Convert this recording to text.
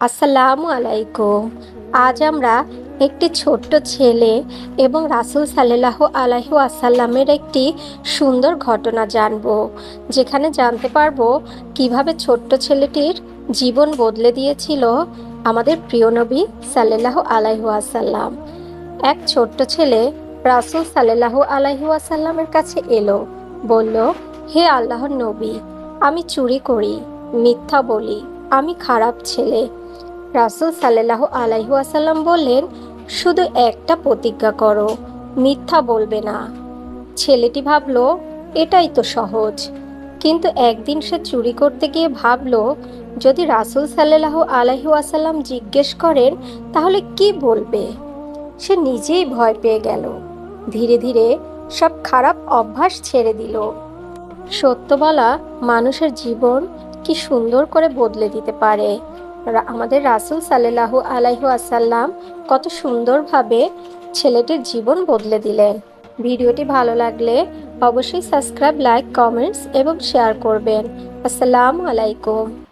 আসসালামু আলাইকুম আজ আমরা একটি ছোট্ট ছেলে এবং রাসুল সাল্লাহ আলাইহু আসাল্লামের একটি সুন্দর ঘটনা জানব, যেখানে জানতে পারব কীভাবে ছোট্ট ছেলেটির জীবন বদলে দিয়েছিল আমাদের প্রিয় নবী সাল্লাহ আলাইহু আসাল্লাম এক ছোট্ট ছেলে রাসুল সাল্লাহ আলাইহু আসাল্লামের কাছে এলো, বলল, হে আল্লাহর নবী, আমি চুরি করি, মিথ্যা বলি, আমি খারাপ ছেলে রাসুল সাল্লাহ আলাইহু আসাল্লাম বললেন, শুধু একটা প্রতিজ্ঞা করো, মিথ্যা বলবে না। ছেলেটি ভাবলো, এটাই তো সহজ। কিন্তু একদিন সে চুরি করতে গিয়ে ভাবলো, যদি রাসুল সাল্লাহ আলাইহু আসাল্লাম জিজ্ঞেস করেন, তাহলে কি বলবে? সে নিজেই ভয় পেয়ে গেল। ধীরে ধীরে সব খারাপ অভ্যাস ছেড়ে দিল। সত্য বলা মানুষের জীবন কি সুন্দর করে বদলে দিতে পারে? আমাদের রাসুল সাল্লাহু আলাইহু আসাল্লাম কত সুন্দরভাবে ছেলেটির জীবন বদলে দিলেন। ভিডিওটি ভালো লাগলে অবশ্যই সাবস্ক্রাইব, লাইক, কমেন্টস এবং শেয়ার করবেন। আসসালামু আলাইকুম।